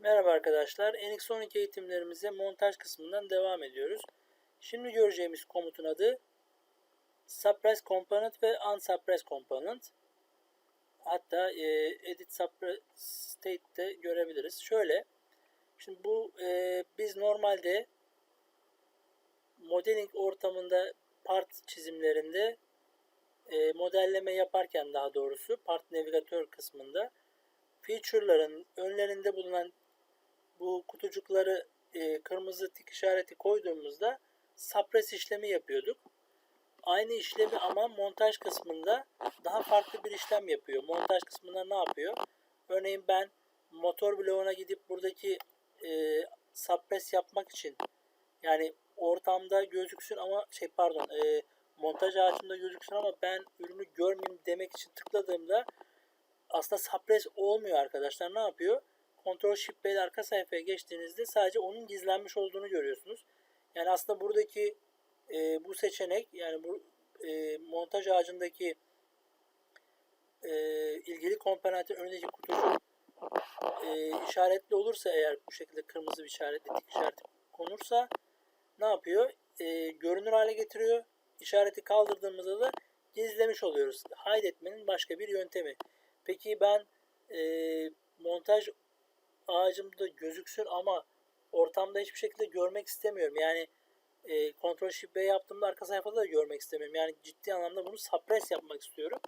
Merhaba arkadaşlar. NX12 eğitimlerimize montaj kısmından devam ediyoruz. Şimdi göreceğimiz komutun adı Suppress Component ve Unsuppress Component. Hatta e, Edit Suppress State'de görebiliriz. Şöyle, şimdi bu e, biz normalde modeling ortamında part çizimlerinde e, modelleme yaparken daha doğrusu part navigatör kısmında feature'ların önlerinde bulunan bu kutucukları e, kırmızı tik işareti koyduğumuzda suppress işlemi yapıyorduk. Aynı işlemi ama montaj kısmında daha farklı bir işlem yapıyor. Montaj kısmında ne yapıyor? Örneğin ben motor bloğuna gidip buradaki e, suppress yapmak için yani ortamda gözüksün ama şey pardon e, montaj ağacında gözüksün ama ben ürünü görmeyeyim demek için tıkladığımda aslında suppress olmuyor arkadaşlar. Ne yapıyor? Ctrl Shift B ile arka sayfaya geçtiğinizde sadece onun gizlenmiş olduğunu görüyorsunuz. Yani aslında buradaki e, bu seçenek yani bu e, montaj ağacındaki e, ilgili komponentin önündeki kutucuk e, işaretli olursa eğer bu şekilde kırmızı bir işaretli tik işareti konursa ne yapıyor? E, görünür hale getiriyor. İşareti kaldırdığımızda da gizlemiş oluyoruz. Hide etmenin başka bir yöntemi. Peki ben e, montaj ağacımda gözüksün ama ortamda hiçbir şekilde görmek istemiyorum. Yani e, Shift B yaptığımda arka sayfada da görmek istemiyorum. Yani ciddi anlamda bunu suppress yapmak istiyorum.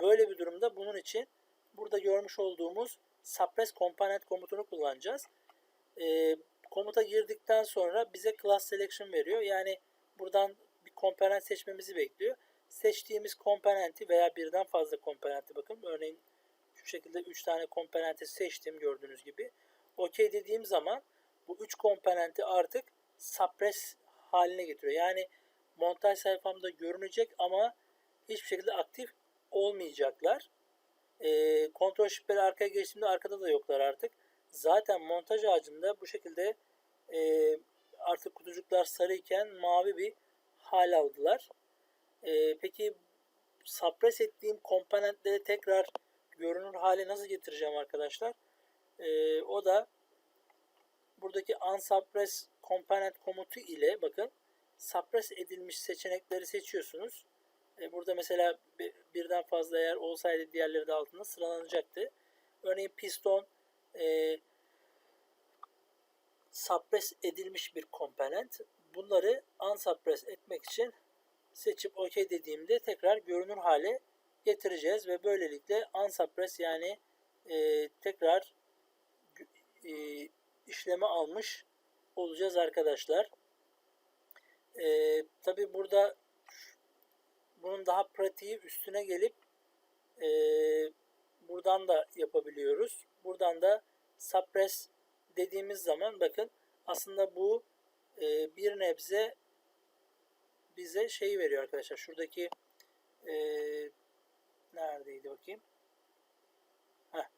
Böyle bir durumda bunun için burada görmüş olduğumuz suppress component komutunu kullanacağız. E, komuta girdikten sonra bize class selection veriyor. Yani buradan bir komponent seçmemizi bekliyor. Seçtiğimiz komponenti veya birden fazla komponenti bakın. Örneğin şu şekilde 3 tane komponenti seçtim gördüğünüz gibi. OK dediğim zaman bu 3 komponenti artık suppress haline getiriyor. Yani montaj sayfamda görünecek ama hiçbir şekilde aktif olmayacaklar. E, Ctrl Shift arkaya geçtiğimde arkada da yoklar artık. Zaten montaj ağacında bu şekilde e, artık kutucuklar sarıyken mavi bir hal aldılar. E, peki suppress ettiğim komponentleri tekrar görünür hale nasıl getireceğim arkadaşlar? E, o da buradaki unsuppress component komutu ile bakın suppress edilmiş seçenekleri seçiyorsunuz. E, burada mesela birden fazla eğer olsaydı diğerleri de altında sıralanacaktı. Örneğin piston e, suppress edilmiş bir komponent. Bunları unsuppress etmek için seçip OK dediğimde tekrar görünür hale getireceğiz ve böylelikle unsuppress yani e, tekrar e, işleme almış olacağız arkadaşlar. E, Tabi burada bunun daha pratiği üstüne gelip e, buradan da yapabiliyoruz. Buradan da suppress dediğimiz zaman bakın aslında bu e, bir nebze bize şey veriyor arkadaşlar. Şuradaki e, neredeydi bakayım? Heh.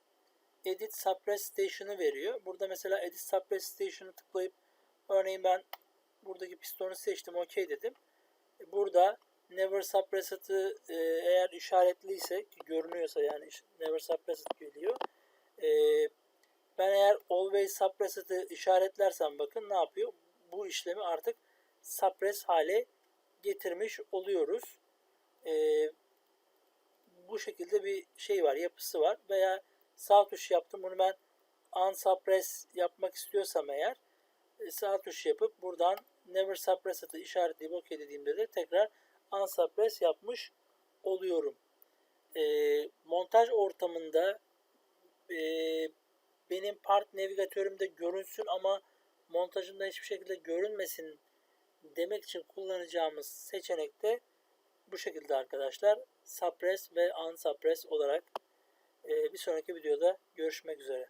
Edit Suppress Station'ı veriyor. Burada mesela Edit Suppress Station'ı tıklayıp örneğin ben buradaki pistonu seçtim. OK dedim. E, burada Never Suppressed'ı e, eğer işaretliyse ki görünüyorsa yani Never Suppressed geliyor. E, ben eğer Always Suppressed'ı işaretlersem bakın ne yapıyor? Bu işlemi artık suppress hale getirmiş oluyoruz. E, bu şekilde bir şey var, yapısı var. Veya sağ tuş yaptım. Bunu ben unsuppress yapmak istiyorsam eğer e, sağ tuş yapıp buradan never suppressed'ı işaretleyip OK dediğimde de tekrar unsuppress yapmış oluyorum. E, montaj ortamında e, benim part navigatörümde görünsün ama montajımda hiçbir şekilde görünmesin demek için kullanacağımız seçenek de bu şekilde arkadaşlar. Suppress ve unsuppress olarak bir sonraki videoda görüşmek üzere.